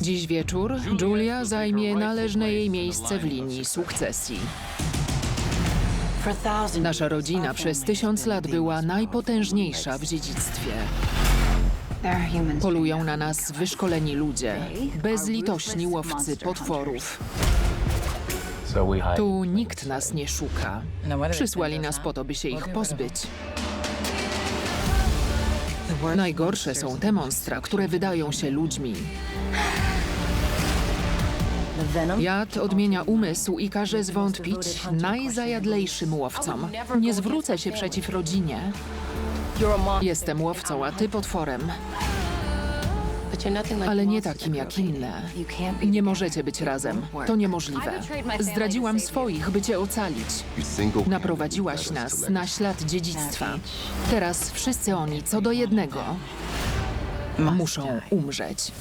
Dziś wieczór Julia zajmie należne jej miejsce w linii sukcesji. Nasza rodzina przez tysiąc lat była najpotężniejsza w dziedzictwie. Polują na nas wyszkoleni ludzie, bezlitośni łowcy potworów. Tu nikt nas nie szuka. Przysłali nas po to, by się ich pozbyć. Najgorsze są te monstra, które wydają się ludźmi. Jad odmienia umysł i każe zwątpić najzajadlejszym łowcom. Nie zwrócę się przeciw rodzinie. Jestem łowcą, a ty potworem. Ale nie takim jak inne. Nie możecie być razem. To niemożliwe. Zdradziłam swoich, by cię ocalić. Naprowadziłaś nas na ślad dziedzictwa. Teraz wszyscy oni, co do jednego, muszą umrzeć.